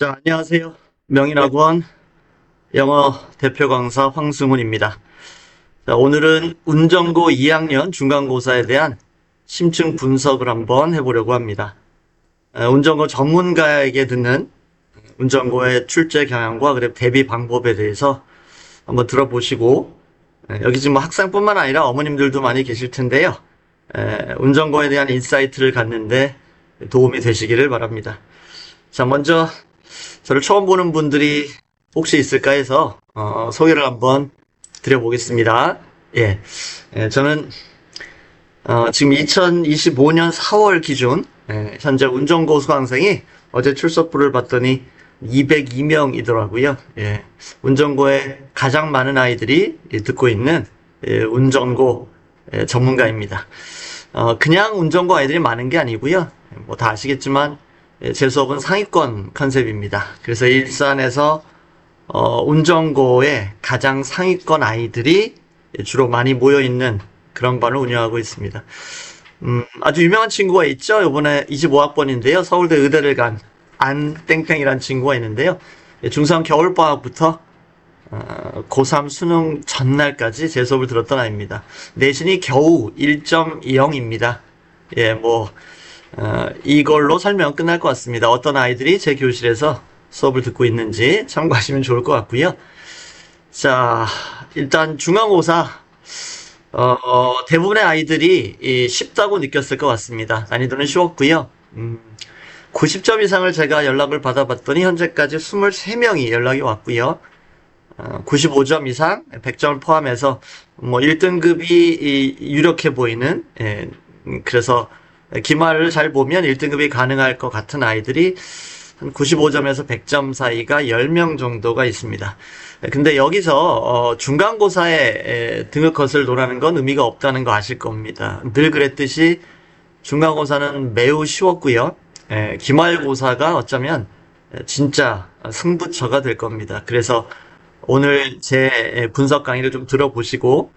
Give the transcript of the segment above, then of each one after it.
자, 안녕하세요. 명인학원 영어 대표 강사 황승훈입니다. 자, 오늘은 운전고 2학년 중간고사에 대한 심층 분석을 한번 해보려고 합니다. 에, 운전고 전문가에게 듣는 운전고의 출제 경향과 그리고 대비 방법에 대해서 한번 들어보시고 에, 여기 지금 뭐 학생뿐만 아니라 어머님들도 많이 계실 텐데요. 에, 운전고에 대한 인사이트를 갖는데 도움이 되시기를 바랍니다. 자, 먼저 저를 처음 보는 분들이 혹시 있을까 해서 어, 소개를 한번 드려보겠습니다. 예, 예, 저는 어, 지금 2025년 4월 기준 예, 현재 운전고 수강생이 어제 출석부를 봤더니 202명이더라고요. 예, 운전고에 가장 많은 아이들이 예, 듣고 있는 예, 운전고 예, 전문가입니다. 어, 그냥 운전고 아이들이 많은 게 아니고요. 뭐 다 아시겠지만 예, 제 수업은 상위권 컨셉입니다. 그래서 일산에서 어, 운전고에 가장 상위권 아이들이 주로 많이 모여 있는 그런 반을 운영하고 있습니다. 음, 아주 유명한 친구가 있죠. 이번에 25학번인데요. 서울대 의대를 간 안땡땡이라는 친구가 있는데요. 예, 중3 겨울방학부터 어, 고3 수능 전날까지 제 수업을 들었던 아이입니다. 내신이 겨우 1.20입니다. 예, 뭐, 어, 이걸로 설명 끝날 것 같습니다. 어떤 아이들이 제 교실에서 수업을 듣고 있는지 참고하시면 좋을 것 같고요. 자, 일단 중간고사, 어, 어, 대부분의 아이들이 이 쉽다고 느꼈을 것 같습니다. 난이도는 쉬웠고요. 음, 90점 이상을 제가 연락을 받아봤더니 현재까지 23명이 연락이 왔고요. 어, 95점 이상, 100점을 포함해서 뭐 1등급이 유력해 보이는, 예, 음, 그래서 기말을 잘 보면 1등급이 가능할 것 같은 아이들이 한 95점에서 100점 사이가 10명 정도가 있습니다. 근데 여기서 어, 중간고사에 에, 등급 컷을 노라는 건 의미가 없다는 거 아실 겁니다. 늘 그랬듯이 중간고사는 매우 쉬웠고요. 에, 기말고사가 어쩌면 진짜 승부처가 될 겁니다. 그래서 오늘 제 분석 강의를 좀 들어보시고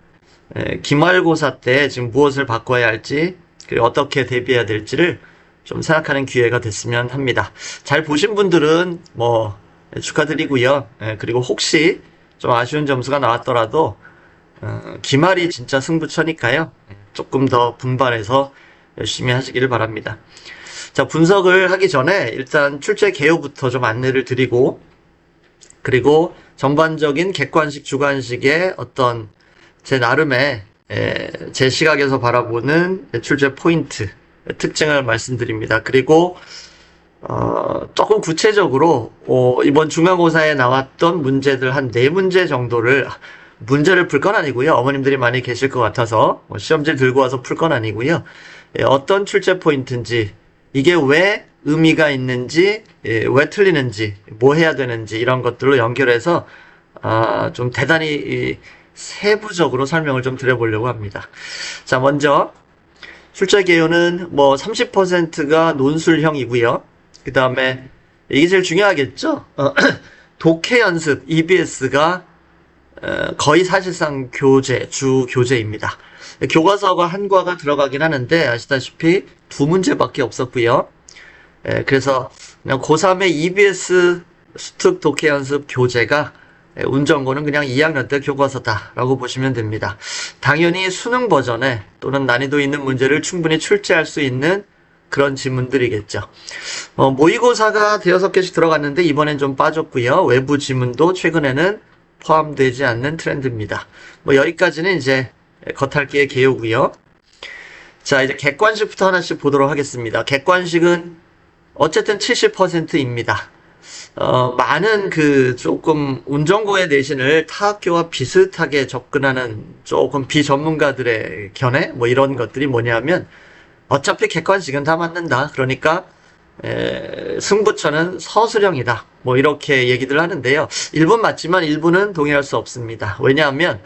에, 기말고사 때 지금 무엇을 바꿔야 할지 어떻게 대비해야 될지를 좀 생각하는 기회가 됐으면 합니다. 잘 보신 분들은 뭐 축하드리고요. 예, 그리고 혹시 좀 아쉬운 점수가 나왔더라도 어, 기말이 진짜 승부처니까요. 예, 조금 더 분발해서 열심히 하시기를 바랍니다. 자, 분석을 하기 전에 일단 출제 개요부터 좀 안내를 드리고 그리고 전반적인 객관식, 주관식의 어떤 제 나름의 에, 제 시각에서 바라보는 출제 포인트, 특징을 말씀드립니다. 그리고 어, 조금 구체적으로 어, 이번 중간고사에 나왔던 문제들 한 네 문제 정도를 문제를 풀 건 아니고요. 어머님들이 많이 계실 것 같아서 뭐 시험지 들고 와서 풀 건 아니고요. 예, 어떤 출제 포인트인지 이게 왜 의미가 있는지 예, 왜 틀리는지 뭐 해야 되는지 이런 것들로 연결해서 아, 좀 대단히 이, 세부적으로 설명을 좀 드려보려고 합니다. 자, 먼저 출제 개요는 뭐 30%가 논술형이고요. 그 다음에 이게 제일 중요하겠죠? 어, 독해 연습 EBS가 어, 거의 사실상 교재, 주 교재입니다. 교과서가 한 과가 들어가긴 하는데 아시다시피 두 문제밖에 없었고요. 에, 그래서 그냥 고3의 EBS 수특 독해 연습 교재가 예, 운전고는 그냥 2학년 때 교과서다라고 보시면 됩니다. 당연히 수능 버전에 또는 난이도 있는 문제를 충분히 출제할 수 있는 그런 지문들이겠죠. 어, 모의고사가 대여섯 개씩 들어갔는데 이번엔 좀 빠졌고요. 외부 지문도 최근에는 포함되지 않는 트렌드입니다. 뭐 여기까지는 이제 겉핥기의 개요고요. 자, 이제 객관식부터 하나씩 보도록 하겠습니다. 객관식은 어쨌든 70%입니다. 어, 많은 그 조금 운전고의 내신을 타 학교와 비슷하게 접근하는 조금 비전문가들의 견해 뭐 이런 것들이 뭐냐면 어차피 객관식은 다 맞는다. 그러니까 에, 승부처는 서술형이다. 뭐 이렇게 얘기들 하는데요. 일부는 맞지만 일부는 동의할 수 없습니다. 왜냐하면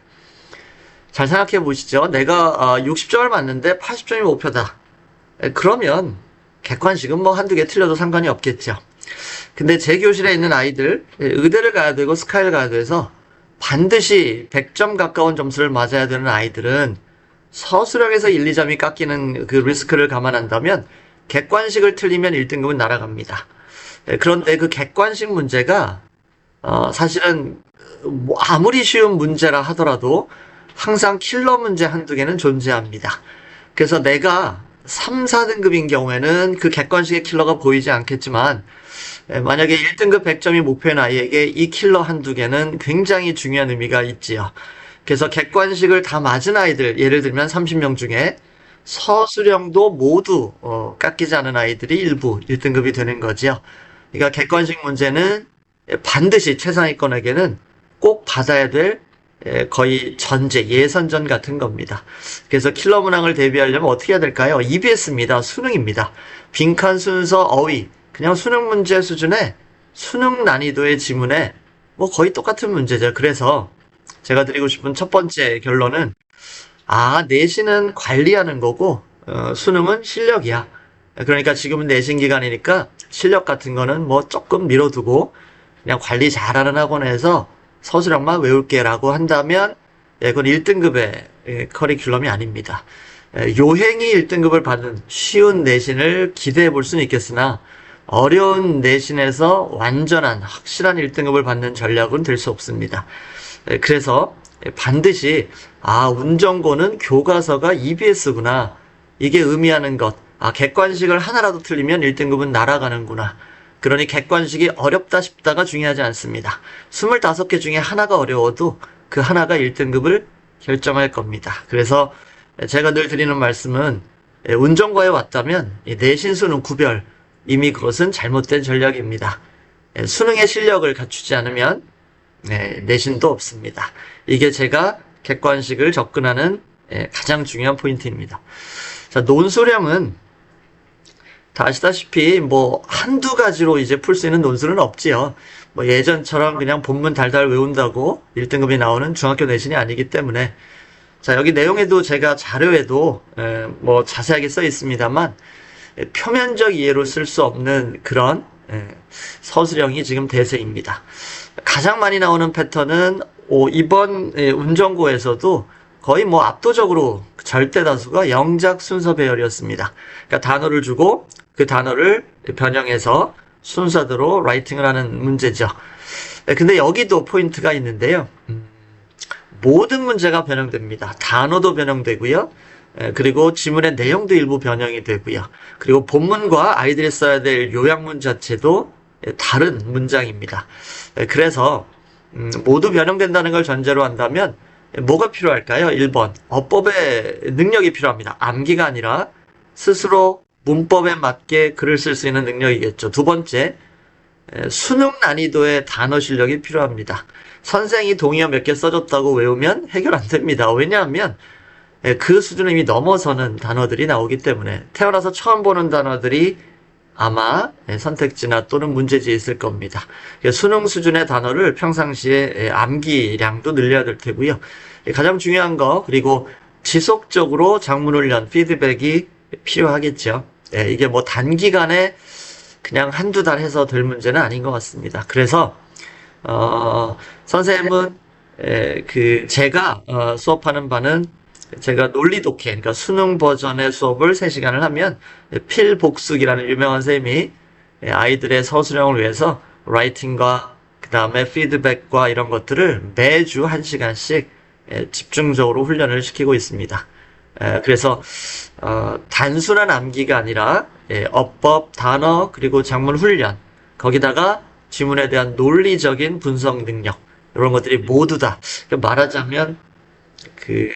잘 생각해 보시죠. 내가 어, 60점을 맞는데 80점이 목표다. 에, 그러면 객관식은 뭐 한두 개 틀려도 상관이 없겠죠. 근데 제 교실에 있는 아이들 예, 의대를 가야 되고 스카이를 가야 돼서 반드시 100점 가까운 점수를 맞아야 되는 아이들은 서술형에서 1, 2점이 깎이는 그 리스크를 감안한다면 객관식을 틀리면 1등급은 날아갑니다. 예, 그런데 그 객관식 문제가 어, 사실은 뭐 아무리 쉬운 문제라 하더라도 항상 킬러 문제 한두 개는 존재합니다. 그래서 내가 3, 4등급인 경우에는 그 객관식의 킬러가 보이지 않겠지만 예, 만약에 1등급 100점이 목표인 아이에게 이 킬러 한두 개는 굉장히 중요한 의미가 있지요. 그래서 객관식을 다 맞은 아이들, 예를 들면 30명 중에 서술형도 모두 어, 깎이지 않은 아이들이 일부 1등급이 되는 거지요. 그러니까 객관식 문제는 반드시 최상위권에게는 꼭 받아야 될 예, 거의 전제, 예선전 같은 겁니다. 그래서 킬러 문항을 대비하려면 어떻게 해야 될까요? EBS입니다. 수능입니다. 빈칸 순서 어휘, 그냥 수능 문제 수준의 수능 난이도의 지문에 뭐 거의 똑같은 문제죠. 그래서 제가 드리고 싶은 첫 번째 결론은 아, 내신은 관리하는 거고 어, 수능은 실력이야. 그러니까 지금은 내신 기간이니까 실력 같은 거는 뭐 조금 미뤄두고 그냥 관리 잘하는 학원에서 서술형만 외울게라고 한다면 예, 그건 1등급의 커리큘럼이 아닙니다. 예, 요행이 1등급을 받은 쉬운 내신을 기대해 볼 수는 있겠으나 어려운 내신에서 완전한 확실한 1등급을 받는 전략은 될 수 없습니다. 예, 그래서 반드시 아 운전고는 교과서가 EBS구나 이게 의미하는 것. 아 객관식을 하나라도 틀리면 1등급은 날아가는구나. 그러니 객관식이 어렵다 싶다가 중요하지 않습니다. 25개 중에 하나가 어려워도 그 하나가 1등급을 결정할 겁니다. 그래서 제가 늘 드리는 말씀은 운전과에 왔다면 이 내신 수능 구별 이미 그것은 잘못된 전략입니다. 수능의 실력을 갖추지 않으면 네, 내신도 없습니다. 이게 제가 객관식을 접근하는 예, 가장 중요한 포인트입니다. 자, 논술형은 다 아시다시피 뭐 한두 가지로 이제 풀 수 있는 논술은 없지요. 뭐 예전처럼 그냥 본문 달달 외운다고 1등급이 나오는 중학교 내신이 아니기 때문에 자, 여기 내용에도 제가 자료에도 에, 뭐 자세하게 써 있습니다만 에, 표면적 이해로 쓸 수 없는 그런 에, 서술형이 지금 대세입니다. 가장 많이 나오는 패턴은 오, 이번 예, 운전고에서도 거의 뭐 압도적으로 절대 다수가 영작 순서 배열이었습니다. 그러니까 단어를 주고 그 단어를 변형해서 순서대로 라이팅을 하는 문제죠. 예, 근데 여기도 포인트가 있는데요. 음, 모든 문제가 변형됩니다. 단어도 변형되고요. 예, 그리고 지문의 내용도 일부 변형이 되고요. 그리고 본문과 아이들이 써야 될 요약문 자체도 예, 다른 문장입니다. 예, 그래서 음, 모두 변형된다는 걸 전제로 한다면 뭐가 필요할까요? 1번 어법의 능력이 필요합니다. 암기가 아니라 스스로 문법에 맞게 글을 쓸 수 있는 능력이겠죠. 두 번째 에, 수능 난이도의 단어 실력이 필요합니다. 선생이 동의어 몇 개 써줬다고 외우면 해결 안 됩니다. 왜냐하면 에, 그 수준을 이미 넘어서는 단어들이 나오기 때문에 태어나서 처음 보는 단어들이 아마 예, 선택지나 또는 문제지에 있을 겁니다. 수능 수준의 단어를 평상시에 예, 암기량도 늘려야 될 테고요. 예, 가장 중요한 거 그리고 지속적으로 작문 훈련 피드백이 필요하겠죠. 이게 뭐 단기간에 그냥 한두 달 해서 될 문제는 아닌 것 같습니다. 그래서 어, 선생님은 그 제가 어, 수업하는 바는 제가 논리 독해, 그러니까 수능 버전의 수업을 3시간을 하면 필복숙이라는 유명한 쌤이 아이들의 서술형을 위해서 라이팅과 그 다음에 피드백과 이런 것들을 매주 1시간씩 집중적으로 훈련을 시키고 있습니다. 그래서 어, 단순한 암기가 아니라 어법, 단어, 그리고 작문 훈련 거기다가 지문에 대한 논리적인 분석 능력 이런 것들이 모두 다 그러니까 말하자면 그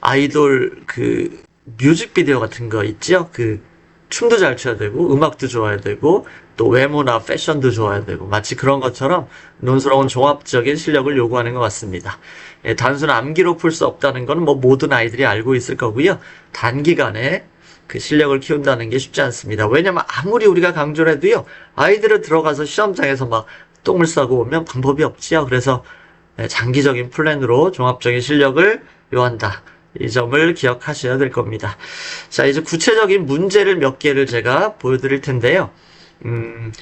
아이돌 그 뮤직비디오 같은 거 있죠? 그 춤도 잘 춰야 되고 음악도 좋아야 되고 또 외모나 패션도 좋아야 되고 마치 그런 것처럼 논스러운 종합적인 실력을 요구하는 것 같습니다. 예, 단순 암기로 풀 수 없다는 건 뭐 모든 아이들이 알고 있을 거고요. 단기간에 그 실력을 키운다는 게 쉽지 않습니다. 왜냐면 아무리 우리가 강조를 해도요. 아이들을 들어가서 시험장에서 막 똥을 싸고 오면 방법이 없지요. 그래서 예, 장기적인 플랜으로 종합적인 실력을 요한다. 이 점을 기억하셔야 될 겁니다. 자, 이제 구체적인 문제를 몇 개를 제가 보여드릴 텐데요. 음,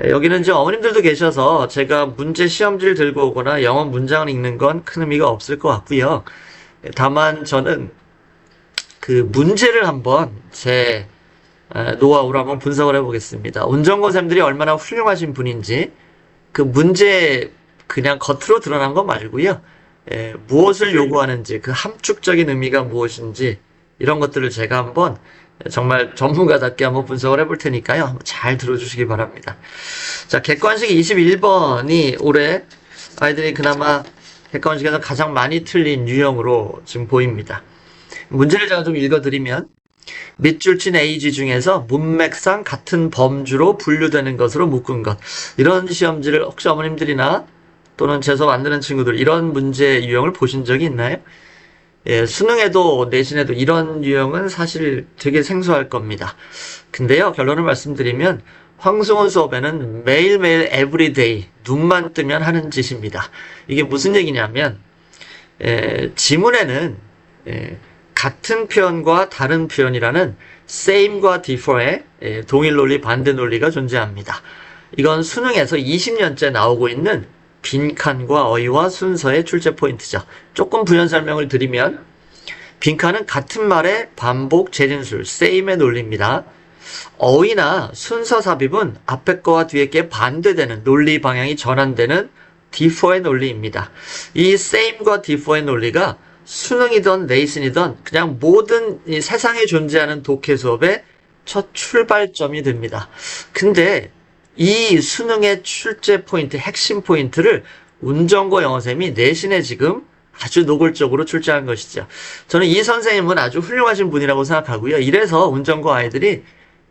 여기는 이제 어머님들도 계셔서 제가 문제 시험지를 들고 오거나 영어 문장을 읽는 건 큰 의미가 없을 것 같고요. 다만 저는 그 문제를 한번 제 에, 노하우로 한번 분석을 해보겠습니다. 운전고샘들이 얼마나 훌륭하신 분인지 그 문제 그냥 겉으로 드러난 거 말고요. 에, 무엇을 요구하는지 그 함축적인 의미가 무엇인지 이런 것들을 제가 한번 정말 전문가답게 한번 분석을 해볼 테니까요. 잘 들어주시기 바랍니다. 자, 객관식 21번이 올해 아이들이 그나마 객관식에서 가장 많이 틀린 유형으로 지금 보입니다. 문제를 제가 좀 읽어드리면 밑줄 친 AG 중에서 문맥상 같은 범주로 분류되는 것으로 묶은 것. 이런 시험지를 혹시 어머님들이나 또는 재수 만드는 친구들 이런 문제 유형을 보신 적이 있나요? 예, 수능에도 내신에도 이런 유형은 사실 되게 생소할 겁니다. 근데요, 결론을 말씀드리면 황승원 수업에는 매일매일 에브리데이 눈만 뜨면 하는 짓입니다. 이게 무슨 얘기냐면 예, 지문에는 예, 같은 표현과 다른 표현이라는 same과 differ의 예, 동일 논리, 반대 논리가 존재합니다. 이건 수능에서 20년째 나오고 있는 빈칸과 어휘와 순서의 출제 포인트죠. 조금 부연 설명을 드리면 빈칸은 같은 말의 반복, 재진술, same의 논리입니다. 어휘나 순서 삽입은 앞에 거와 뒤에 게 반대되는 논리 방향이 전환되는 differ의 논리입니다. 이 same과 differ의 논리가 수능이든 레이슨이든 그냥 모든 이 세상에 존재하는 독해 수업의 첫 출발점이 됩니다. 근데 이 수능의 출제 포인트, 핵심 포인트를 운전고 영어쌤이 내신에 지금 아주 노골적으로 출제한 것이죠. 저는 이 선생님은 아주 훌륭하신 분이라고 생각하고요. 이래서 운전고 아이들이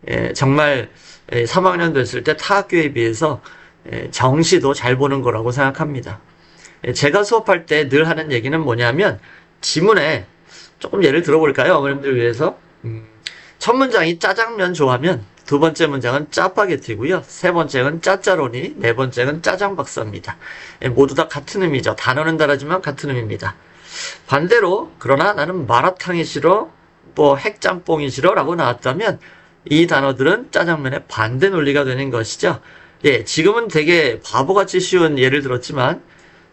예, 정말 예, 3학년 됐을 때 타 학교에 비해서 예, 정시도 잘 보는 거라고 생각합니다. 예, 제가 수업할 때 늘 하는 얘기는 뭐냐면 지문에 조금 예를 들어볼까요? 어머님들 위해서 음, 첫 문장이 짜장면 좋아하면 두 번째 문장은 짜파게티고요. 세 번째는 짜짜로니, 네 번째는 짜장박사입니다. 예, 모두 다 같은 의미죠. 단어는 다르지만 같은 의미입니다. 반대로 그러나 나는 마라탕이 싫어, 뭐 핵짬뽕이 싫어 라고 나왔다면 이 단어들은 짜장면의 반대 논리가 되는 것이죠. 예, 지금은 되게 바보같이 쉬운 예를 들었지만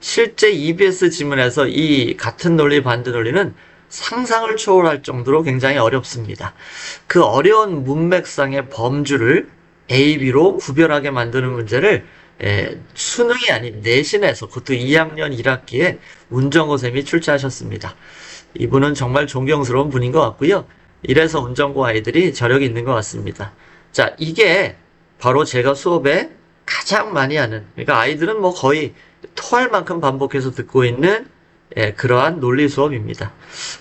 실제 EBS 지문에서 이 같은 논리 반대 논리는 상상을 초월할 정도로 굉장히 어렵습니다. 그 어려운 문맥상의 범주를 A, B로 구별하게 만드는 문제를 에, 수능이 아닌 내신에서 그것도 2학년 1학기에 운정고쌤이 출제하셨습니다. 이분은 정말 존경스러운 분인 것 같고요. 이래서 운정고 아이들이 저력이 있는 것 같습니다. 자, 이게 바로 제가 수업에 가장 많이 하는, 그러니까 아이들은 뭐 거의 토할 만큼 반복해서 듣고 있는 예, 그러한 논리 수업입니다.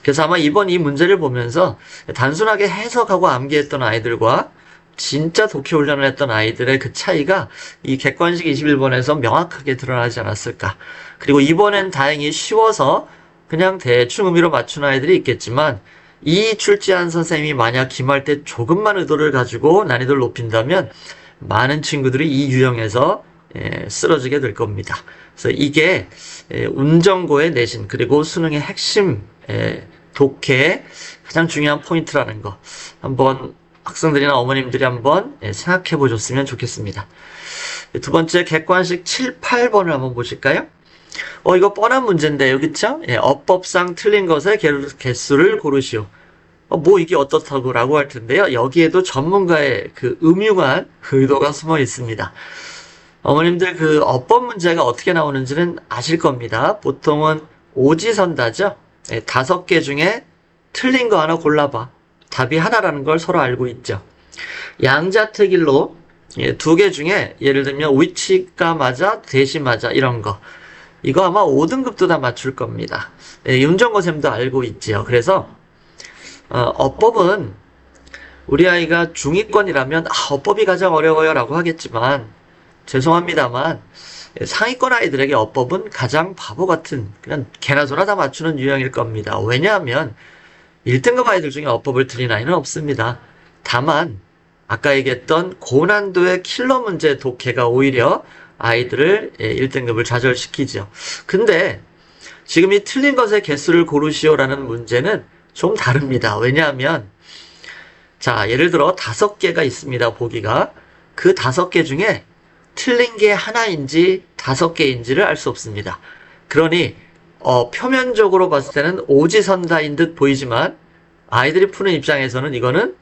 그래서 아마 이번 이 문제를 보면서 단순하게 해석하고 암기했던 아이들과 진짜 독해 훈련을 했던 아이들의 그 차이가 이 객관식 21번에서 명확하게 드러나지 않았을까. 그리고 이번엔 다행히 쉬워서 그냥 대충 의미로 맞춘 아이들이 있겠지만 이 출제한 선생님이 만약 기말 때 조금만 의도를 가지고 난이도를 높인다면 많은 친구들이 이 유형에서 예, 쓰러지게 될 겁니다. 그래서 이게 예, 운전고의 내신 그리고 수능의 핵심 예, 독해의 가장 중요한 포인트라는 거 한번 학생들이나 어머님들이 한번 예, 생각해 보셨으면 좋겠습니다. 두 번째 객관식 7, 8번을 한번 보실까요? 어 이거 뻔한 문제인데요, 그쵸? 예, 어법상 틀린 것의 개- 개수를 고르시오. 어, 뭐 이게 어떻다고 라고 할 텐데요. 여기에도 전문가의 그 음흉한 의도가 숨어 있습니다. 어머님들 그 어법 문제가 어떻게 나오는지는 아실 겁니다. 보통은 오지선다죠. 예, 다섯 개 중에 틀린 거 하나 골라봐. 답이 하나라는 걸 서로 알고 있죠. 양자택일로 예, 두 개 중에 예를 들면 위치가 맞아, 대시 맞아 이런 거. 이거 아마 5등급도 다 맞출 겁니다. 예, 윤정거쌤도 알고 있지요. 그래서 어, 어법은 우리 아이가 중위권이라면 아, 어법이 가장 어려워요라고 하겠지만 죄송합니다만 예, 상위권 아이들에게 어법은 가장 바보 같은 그냥 개나 소나 다 맞추는 유형일 겁니다. 왜냐하면 1등급 아이들 중에 어법을 틀린 아이는 없습니다. 다만 아까 얘기했던 고난도의 킬러 문제 독해가 오히려 아이들을 1등급을 좌절시키죠. 근데 지금 이 틀린 것의 개수를 고르시오라는 문제는 좀 다릅니다. 왜냐하면 자, 예를 들어 다섯 개가 있습니다. 보기가 그 다섯 개 중에 틀린 게 하나인지 다섯 개인지를 알 수 없습니다. 그러니 어, 표면적으로 봤을 때는 오지선다인 듯 보이지만 아이들이 푸는 입장에서는 이거는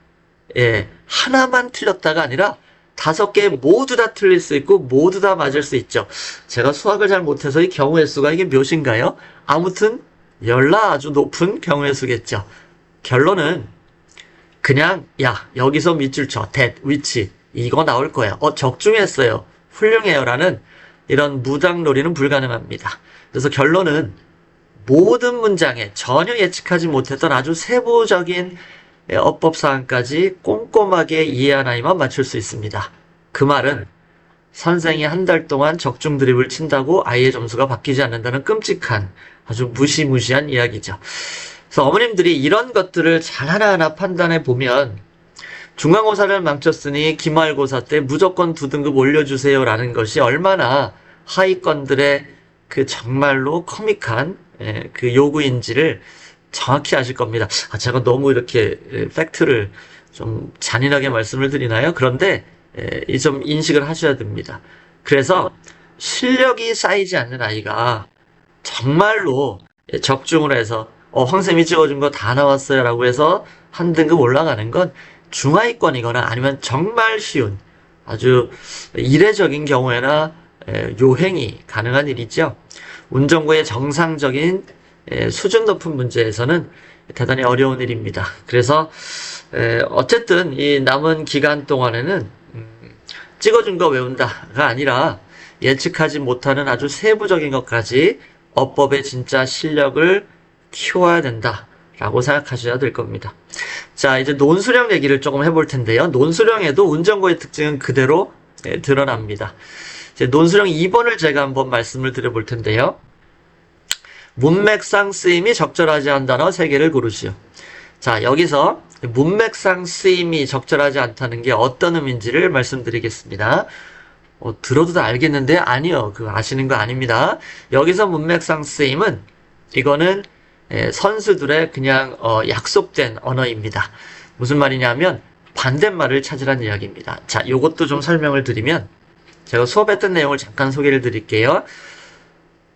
예, 하나만 틀렸다가 아니라 다섯 개 모두 다 틀릴 수 있고 모두 다 맞을 수 있죠. 제가 수학을 잘 못해서 이 경우의 수가 이게 몇인가요? 아무튼 열나 아주 높은 경우의 수겠죠. 결론은 그냥 야 여기서 밑줄 쳐 that 위치 이거 나올 거야. 어 적중했어요. 훌륭해요라는 이런 무당놀이는 불가능합니다. 그래서 결론은 모든 문장에 전혀 예측하지 못했던 아주 세부적인 예, 어법 사항까지 꼼꼼하게 이해하나이만 맞출 수 있습니다. 그 말은 선생이 한 달 동안 적중 드립을 친다고 아이의 점수가 바뀌지 않는다는 끔찍한 아주 무시무시한 이야기죠. 그래서 어머님들이 이런 것들을 잘 하나하나 판단해 보면 중간고사를 망쳤으니 기말고사 때 무조건 두 등급 올려주세요 라는 것이 얼마나 하위권들의 그 정말로 코믹한 예, 그 요구인지를 정확히 아실 겁니다. 아, 제가 너무 이렇게 예, 팩트를 좀 잔인하게 말씀을 드리나요? 그런데 예, 이좀 인식을 하셔야 됩니다. 그래서 실력이 쌓이지 않는 아이가 정말로 예, 적중을 해서 어, 황쌤이 찍어준 거 다 나왔어요 라고 해서 한 등급 올라가는 건 중하위권이거나 아니면 정말 쉬운 아주 이례적인 경우에나 에, 요행이 가능한 일이죠. 운전고의 정상적인 에, 수준 높은 문제에서는 대단히 어려운 일입니다. 그래서 에, 어쨌든 이 남은 기간 동안에는 음, 찍어준 거 외운다가 아니라 예측하지 못하는 아주 세부적인 것까지 어법의 진짜 실력을 키워야 된다 라고 생각하셔야 될 겁니다. 자, 이제 논수령 얘기를 조금 해볼 텐데요. 논수령에도 운전고의 특징은 그대로 예, 드러납니다. 이제 논수령 2번을 제가 한번 말씀을 드려볼 텐데요. 문맥상 쓰임이 적절하지 않은 단어 3개를 고르시오. 자, 여기서 문맥상 쓰임이 적절하지 않다는 게 어떤 의미인지를 말씀드리겠습니다. 어, 들어도 다 알겠는데 아니요. 그 아시는 거 아닙니다. 여기서 문맥상 쓰임은 이거는 예, 선수들의 그냥 어, 약속된 언어입니다. 무슨 말이냐면 반대말을 찾으란 이야기입니다. 자, 요것도 좀 설명을 드리면 제가 수업했던 내용을 잠깐 소개를 드릴게요.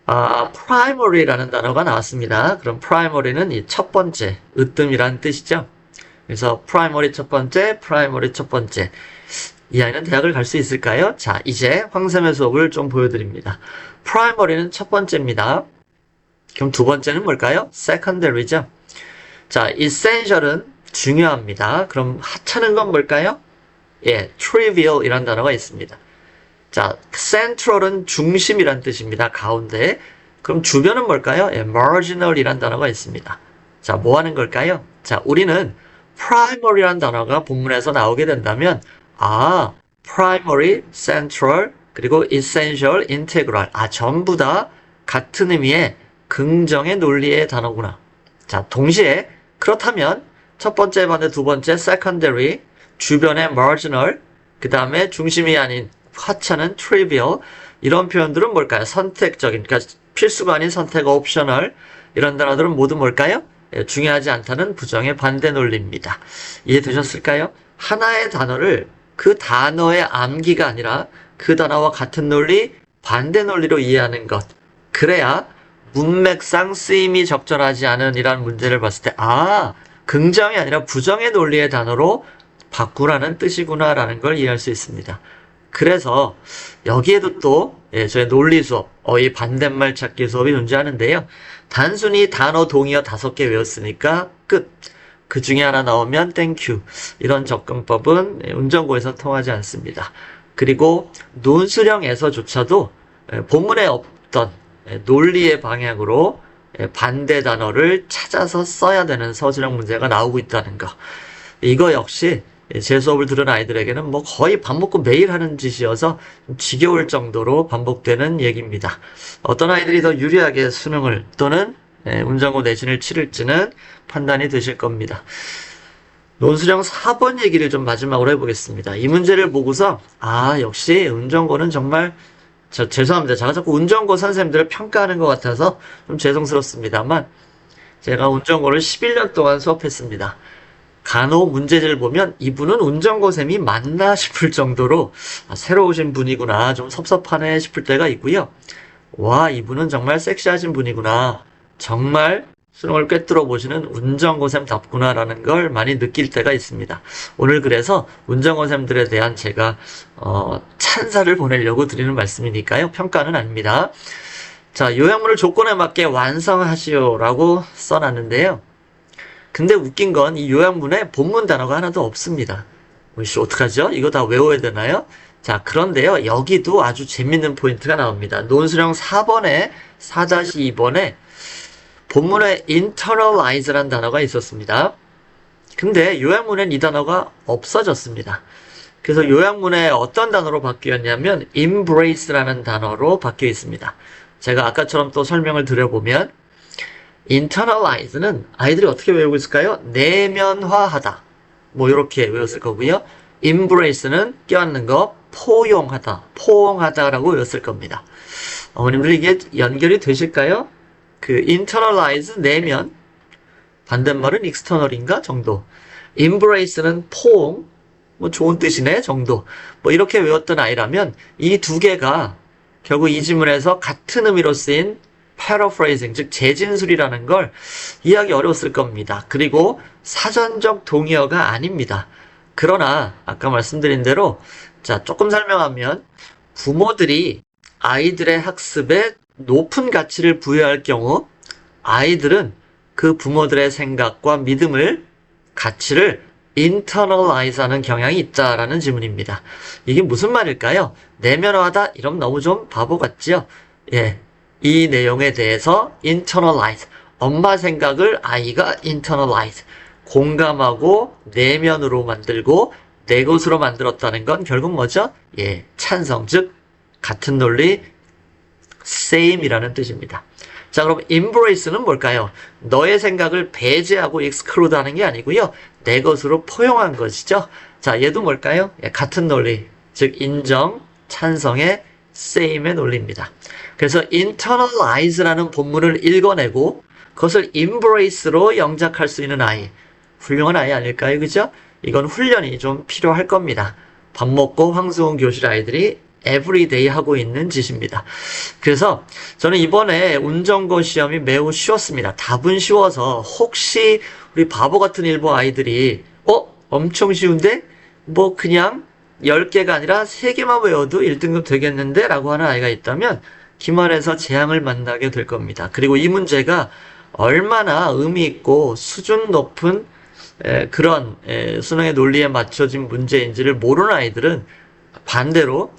아, primary라는 단어가 나왔습니다. 그럼 primary는 이 첫 번째, 으뜸이라는 뜻이죠. 그래서 primary 첫 번째, primary 첫 번째. 이 아이는 대학을 갈 수 있을까요? 자, 이제 황쌤의 수업을 좀 보여드립니다. primary는 첫 번째입니다. 그럼 두 번째는 뭘까요? secondary죠. 자, essential은 중요합니다. 그럼 하찮은 건 뭘까요? 예, trivial 이란 단어가 있습니다. 자, central은 중심이란 뜻입니다. 가운데. 그럼 주변은 뭘까요? 예, marginal 이란 단어가 있습니다. 자, 뭐 하는 걸까요? 자, 우리는 primary란 단어가 본문에서 나오게 된다면, 아, primary, central, 그리고 essential, integral. 아, 전부 다 같은 의미의 긍정의 논리의 단어구나. 자, 동시에 그렇다면 첫 번째 반대 두 번째 secondary, 주변의 marginal, 그 다음에 중심이 아닌 하찮은 trivial 이런 표현들은 뭘까요? 선택적인, 그러니까 필수가 아닌 선택 optional 이런 단어들은 모두 뭘까요? 예, 중요하지 않다는 부정의 반대 논리입니다. 이해되셨을까요? 하나의 단어를 그 단어의 암기가 아니라 그 단어와 같은 논리, 반대 논리로 이해하는 것. 그래야 문맥상 쓰임이 적절하지 않은 이런 문제를 봤을 때, 아, 긍정이 아니라 부정의 논리의 단어로 바꾸라는 뜻이구나라는 걸 이해할 수 있습니다. 그래서 여기에도 또 예, 저의 논리 수업, 어이 반대말 찾기 수업이 존재하는데요. 단순히 단어 동의어 다섯 개 외웠으니까 끝. 그 중에 하나 나오면 땡큐. 이런 접근법은 예, 운전고에서 통하지 않습니다. 그리고 논수령에서조차도 예, 본문에 없던 예, 논리의 방향으로 예, 반대 단어를 찾아서 써야 되는 서술형 문제가 나오고 있다는 거. 이거 역시 제 수업을 들은 아이들에게는 뭐 거의 밥 먹고 매일 하는 짓이어서 좀 지겨울 정도로 반복되는 얘기입니다. 어떤 아이들이 더 유리하게 수능을 또는 예, 운전고 내신을 치를지는 판단이 되실 겁니다. 논수령 4번 얘기를 좀 마지막으로 해보겠습니다. 이 문제를 보고서 아 역시 운전고는 정말 저 죄송합니다. 제가 자꾸 운전고 선생님들을 평가하는 것 같아서 좀 죄송스럽습니다만 제가 운전고를 11년 동안 수업했습니다. 간혹 문제지를 보면 이분은 운전고쌤이 맞나 싶을 정도로 아, 새로 오신 분이구나 좀 섭섭하네 싶을 때가 있고요. 와 이분은 정말 섹시하신 분이구나 정말 수능을 꿰뚫어 보시는 운전고샘답구나라는 걸 많이 느낄 때가 있습니다. 오늘 그래서 운전고샘들에 대한 제가 어, 찬사를 보내려고 드리는 말씀이니까요. 평가는 아닙니다. 자, 요약문을 조건에 맞게 완성하시오라고 써놨는데요. 근데 웃긴 건 이 요약문에 본문 단어가 하나도 없습니다. 뭐씨 어떡하죠? 이거 다 외워야 되나요? 자, 그런데요. 여기도 아주 재밌는 포인트가 나옵니다. 논술형 4번에 4-2번에 본문에 internalize란 단어가 있었습니다. 근데 요약문엔 이 단어가 없어졌습니다. 그래서 요약문에 어떤 단어로 바뀌었냐면 embrace라는 단어로 바뀌어 있습니다. 제가 아까처럼 또 설명을 드려보면 internalize는 아이들이 어떻게 외우고 있을까요? 내면화하다. 뭐 이렇게 외웠을 거고요. embrace는 껴안는 거, 포용하다, 포옹하다라고 외웠을 겁니다. 어머님들 이게 연결이 되실까요? 그 internalize 내면 반대말은 external인가 정도. embrace는 포옹 뭐 좋은 뜻이네 정도. 뭐 이렇게 외웠던 아이라면 이 두 개가 결국 이 지문에서 같은 의미로 쓰인 paraphrasing, 즉 재진술이라는 걸 이해하기 어려웠을 겁니다. 그리고 사전적 동의어가 아닙니다. 그러나 아까 말씀드린 대로 자 조금 설명하면 부모들이 아이들의 학습에 높은 가치를 부여할 경우 아이들은 그 부모들의 생각과 믿음을 가치를 internalize 하는 경향이 있다라는 질문입니다. 이게 무슨 말일까요? 내면화하다 이러면 너무 좀 바보 같지요? 예. 이 내용에 대해서 internalize 엄마 생각을 아이가 internalize 공감하고 내면으로 만들고 내 것으로 만들었다는 건 결국 뭐죠? 예, 찬성 즉 같은 논리 same이라는 뜻입니다. 자, 그럼 embrace는 뭘까요? 너의 생각을 배제하고 exclude 하는 게 아니고요. 내 것으로 포용한 것이죠. 자, 얘도 뭘까요? 예, 같은 논리. 즉, 인정, 찬성의 same의 논리입니다. 그래서 internalize라는 본문을 읽어내고 그것을 embrace로 영작할 수 있는 아이. 훌륭한 아이 아닐까요? 그죠? 이건 훈련이 좀 필요할 겁니다. 밥 먹고 황수홍 교실 아이들이 everyday 하고 있는 짓입니다. 그래서 저는 이번에 운전고 시험이 매우 쉬웠습니다. 답은 쉬워서 혹시 우리 바보 같은 일부 아이들이 어? 엄청 쉬운데? 뭐 그냥 10개가 아니라 3개만 외워도 1등급 되겠는데? 라고 하는 아이가 있다면 기말에서 재앙을 만나게 될 겁니다. 그리고 이 문제가 얼마나 의미 있고 수준 높은 에, 그런 에, 수능의 논리에 맞춰진 문제인지를 모르는 아이들은 반대로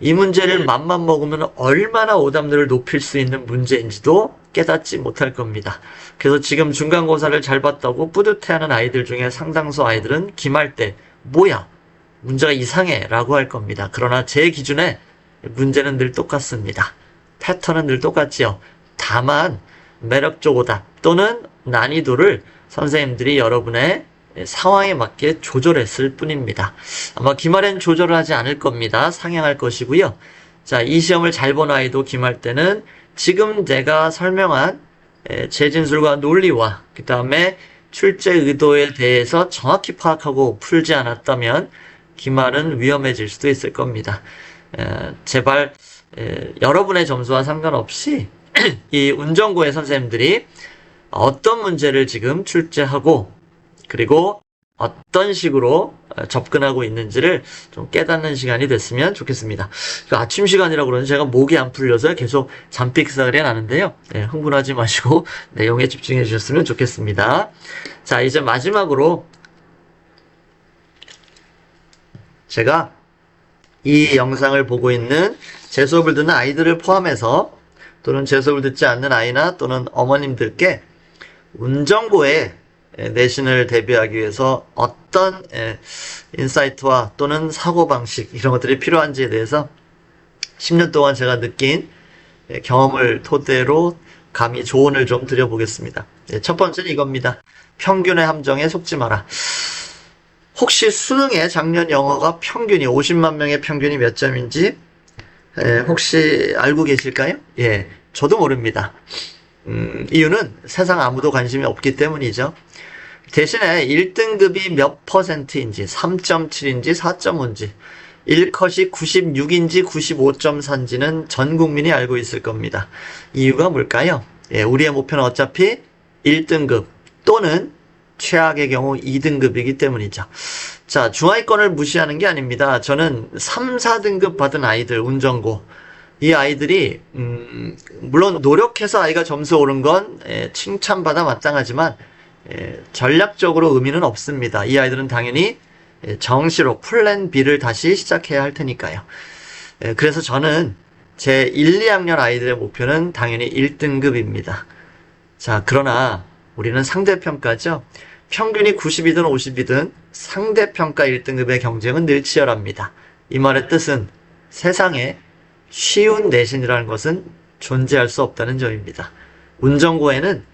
이 문제를 맘만 먹으면 얼마나 오답률을 높일 수 있는 문제인지도 깨닫지 못할 겁니다. 그래서 지금 중간고사를 잘 봤다고 뿌듯해하는 아이들 중에 상당수 아이들은 기말 때 뭐야 문제가 이상해 라고 할 겁니다. 그러나 제 기준에 문제는 늘 똑같습니다. 패턴은 늘 똑같지요. 다만 매력적 오답 또는 난이도를 선생님들이 여러분의 상황에 맞게 조절했을 뿐입니다. 아마 기말엔 조절을 하지 않을 겁니다. 상향할 것이고요. 자, 이 시험을 잘 본 아이도 기말 때는 지금 제가 설명한 에, 재진술과 논리와 그 다음에 출제 의도에 대해서 정확히 파악하고 풀지 않았다면 기말은 위험해질 수도 있을 겁니다. 에, 제발 에, 여러분의 점수와 상관없이 이 운전고의 선생님들이 어떤 문제를 지금 출제하고 그리고 어떤 식으로 어, 접근하고 있는지를 좀 깨닫는 시간이 됐으면 좋겠습니다. 그 아침 시간이라고 그러는 제가 목이 안 풀려서 계속 잠픽사를 해나는데요. 네, 흥분하지 마시고 내용에 집중해 주셨으면 좋겠습니다. 자, 이제 마지막으로 제가 이 영상을 보고 있는 제 수업을 듣는 아이들을 포함해서 또는 제 수업을 듣지 않는 아이나 또는 어머님들께 운전고에 내신을 대비하기 위해서 어떤 에, 인사이트와 또는 사고방식 이런 것들이 필요한지에 대해서 10년 동안 제가 느낀 에, 경험을 토대로 감히 조언을 좀 드려보겠습니다. 네, 첫 번째는 이겁니다. 평균의 함정에 속지 마라. 혹시 수능에 작년 영어가 평균이 50만 명의 평균이 몇 점인지 에, 혹시 알고 계실까요? 예, 저도 모릅니다. 음, 이유는 세상 아무도 관심이 없기 때문이죠. 대신에 1등급이 몇 퍼센트인지, 3.7인지, 4.5인지, 1컷이 96인지 95.4인지는 전 국민이 알고 있을 겁니다. 이유가 뭘까요? 예, 우리의 목표는 어차피 1등급 또는 최악의 경우 2등급이기 때문이죠. 자, 중하위권을 무시하는 게 아닙니다. 저는 3, 4등급 받은 아이들, 운전고. 이 아이들이, 음, 물론 노력해서 아이가 점수 오른 건 예, 칭찬받아 마땅하지만, 예, 전략적으로 의미는 없습니다. 이 아이들은 당연히 예, 정시로 플랜 B를 다시 시작해야 할 테니까요. 예, 그래서 저는 제 1, 2학년 아이들의 목표는 당연히 1등급입니다. 자, 그러나 우리는 상대평가죠. 평균이 90이든 50이든 상대평가 1등급의 경쟁은 늘 치열합니다. 이 말의 뜻은 세상에 쉬운 내신이라는 것은 존재할 수 없다는 점입니다. 운전고에는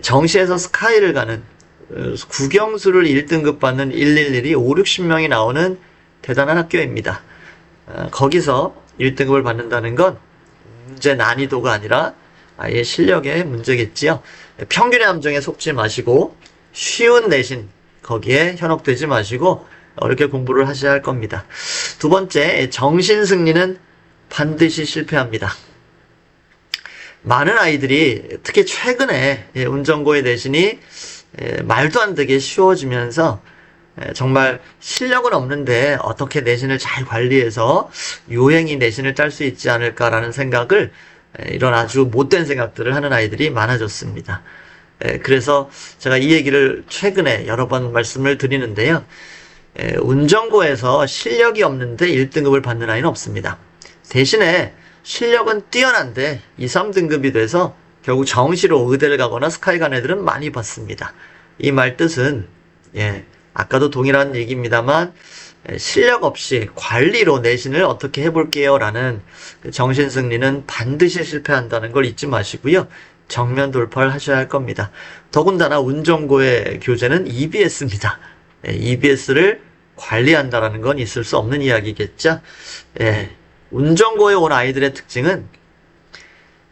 정시에서 스카이를 가는 어, 국영수를 1등급 받는 111이 5, 60명이 나오는 대단한 학교입니다. 어, 거기서 1등급을 받는다는 건 문제 난이도가 아니라 아예 실력의 문제겠지요. 평균의 함정에 속지 마시고 쉬운 내신 거기에 현혹되지 마시고 어렵게 공부를 하셔야 할 겁니다. 두 번째, 정신 승리는 반드시 실패합니다. 많은 아이들이 특히 최근에 예, 운전고의 내신이 예, 말도 안 되게 쉬워지면서 예, 정말 실력은 없는데 어떻게 내신을 잘 관리해서 요행이 내신을 딸수 있지 않을까라는 생각을 예, 이런 아주 못된 생각들을 하는 아이들이 많아졌습니다. 예, 그래서 제가 이 얘기를 최근에 여러 번 말씀을 드리는데요. 예, 운전고에서 실력이 없는데 1등급을 받는 아이는 없습니다. 대신에 실력은 뛰어난데 2, 3등급이 돼서 결국 정시로 의대를 가거나 스카이 간 애들은 많이 받습니다. 이 말 뜻은 예, 아까도 동일한 얘기입니다만 예, 실력 없이 관리로 내신을 어떻게 해볼게요 라는 그 정신 승리는 반드시 실패한다는 걸 잊지 마시고요. 정면 돌파를 하셔야 할 겁니다. 더군다나 운전고의 교재는 EBS입니다. EBS를 관리한다라는 건 있을 수 없는 이야기겠죠. 예, 운전고에 온 아이들의 특징은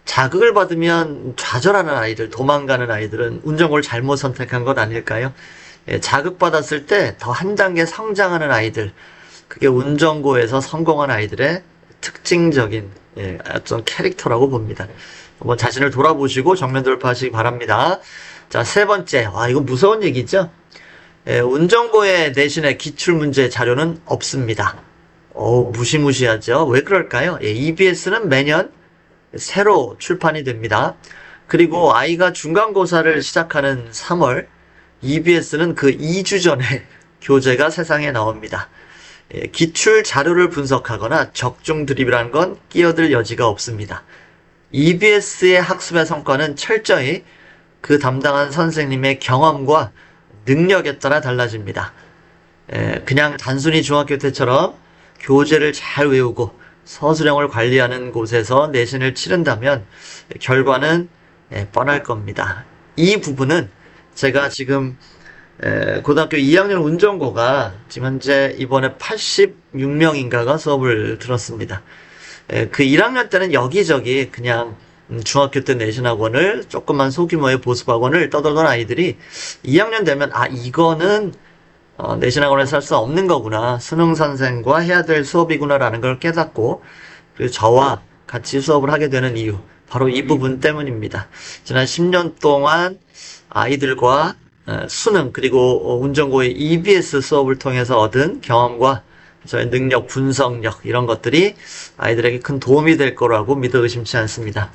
자극을 받으면 좌절하는 아이들, 도망가는 아이들은 운전고를 잘못 선택한 것 아닐까요? 예, 자극받았을 때 더 한 단계 성장하는 아이들, 그게 운전고에서 성공한 아이들의 특징적인 예, 어떤 캐릭터라고 봅니다. 한번 자신을 돌아보시고 정면 돌파하시기 바랍니다. 자, 세 번째. 와, 이거 무서운 얘기죠? 예, 운전고의 내신의 기출문제 자료는 없습니다. 어, 무시무시하죠? 왜 그럴까요? 예, EBS는 매년 새로 출판이 됩니다. 그리고 아이가 중간고사를 시작하는 3월, EBS는 그 2주 전에 교재가 세상에 나옵니다. 예, 기출 자료를 분석하거나 적중 드립이라는 건 끼어들 여지가 없습니다. EBS의 학습의 성과는 철저히 그 담당한 선생님의 경험과 능력에 따라 달라집니다. 에, 그냥 단순히 중학교 때처럼 교재를 잘 외우고 서술형을 관리하는 곳에서 내신을 치른다면 결과는 에, 뻔할 겁니다. 이 부분은 제가 지금 에, 고등학교 2학년 운전고가 지금 현재 이번에 86명인가가 수업을 들었습니다. 에, 그 1학년 때는 여기저기 그냥 음, 중학교 때 내신 학원을 조그만 소규모의 보습 학원을 떠돌던 아이들이 2학년 되면 아 이거는 어, 내신 학원에서 할 수 없는 거구나 수능 선생과 해야 될 수업이구나라는 걸 깨닫고 그리고 저와 같이 수업을 하게 되는 이유 바로 이 부분 때문입니다. 지난 10년 동안 아이들과 어, 수능 그리고 어, 운전고의 EBS 수업을 통해서 얻은 경험과 저의 능력, 분석력 이런 것들이 아이들에게 큰 도움이 될 거라고 믿어 의심치 않습니다.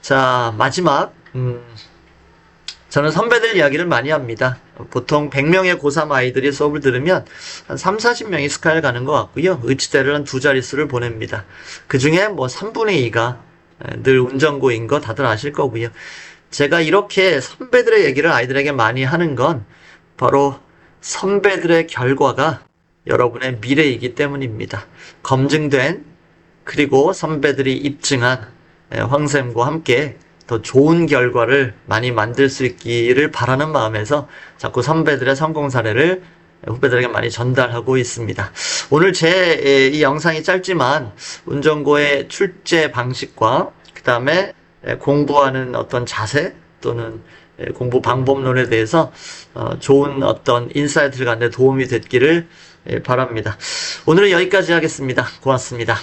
자, 마지막 음, 저는 선배들 이야기를 많이 합니다. 보통 100명의 고3 아이들이 수업을 들으면 한 3, 40명이 스카이를 가는 것 같고요. 의치대를 한 두 자릿수를 보냅니다. 그 중에 뭐 3분의 2가 늘 운전고인 거 다들 아실 거고요. 제가 이렇게 선배들의 얘기를 아이들에게 많이 하는 건 바로 선배들의 결과가 여러분의 미래이기 때문입니다. 검증된 그리고 선배들이 입증한 예, 황쌤과 함께 더 좋은 결과를 많이 만들 수 있기를 바라는 마음에서 자꾸 선배들의 성공 사례를 후배들에게 많이 전달하고 있습니다. 오늘 제 이 영상이 짧지만 운전고의 출제 방식과 그 다음에 공부하는 어떤 자세 또는 공부 방법론에 대해서 어, 좋은 어떤 인사이트를 갖는 데 도움이 됐기를 바랍니다. 오늘은 여기까지 하겠습니다. 고맙습니다.